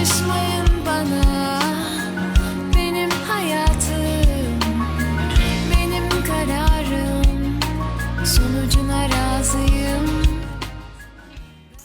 Karışmayın bana Benim hayatım Benim kararım Sonucuna razıyım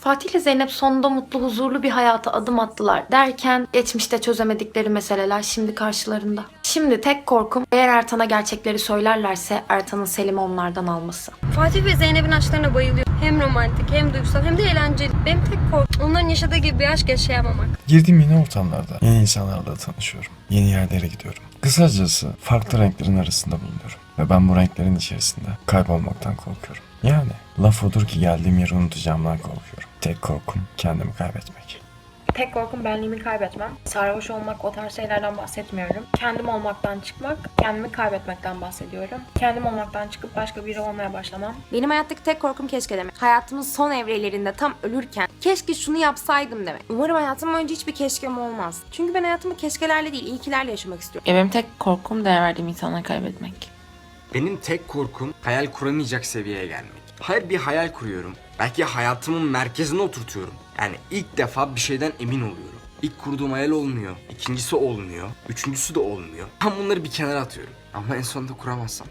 Fatih ile Zeynep sonunda mutlu, huzurlu bir hayata adım attılar derken geçmişte çözemedikleri meseleler şimdi karşılarında. Şimdi tek korkum eğer Ertan'a gerçekleri söylerlerse Ertan'ın Selim'i onlardan alması. Fatih ve Zeynep'in aşklarına bayılıyorum. Hem romantik hem duygusal hem de eğlenceli. Benim tek korkum onların yaşadığı gibi bir aşk yaşayamamak. Girdiğim yeni ortamlarda yeni insanlarla tanışıyorum. Yeni yerlere gidiyorum. Kısacası farklı renklerin arasında bulunuyorum. Ve ben bu renklerin içerisinde kaybolmaktan korkuyorum. Yani laf odur ki geldiğim yeri unutacağımdan korkuyorum. Tek korkum kendimi kaybetmek. Tek korkum benliğimi kaybetmem. Sarhoş olmak o tarz şeylerden bahsetmiyorum. Kendim olmaktan çıkmak, kendimi kaybetmekten bahsediyorum. Kendim olmaktan çıkıp başka biri olmaya başlamam. Benim hayattaki tek korkum keşke demek. Hayatımın son evrelerinde tam ölürken keşke şunu yapsaydım demek. Umarım hayatım boyunca hiçbir keşkem olmaz. Çünkü ben hayatımı keşkelerle değil, iyikilerle yaşamak istiyorum. Ya benim tek korkum değer verdiğim insanları kaybetmek. Benim tek korkum hayal kuramayacak seviyeye gelmek. Hayır bir hayal kuruyorum. Belki hayatımın merkezine oturtuyorum. Yani ilk defa bir şeyden emin oluyorum. İlk kurduğum hayal olmuyor. ikincisi olmuyor. Üçüncüsü de olmuyor. Ben bunları bir kenara atıyorum. Ama en sonunda kuramazsam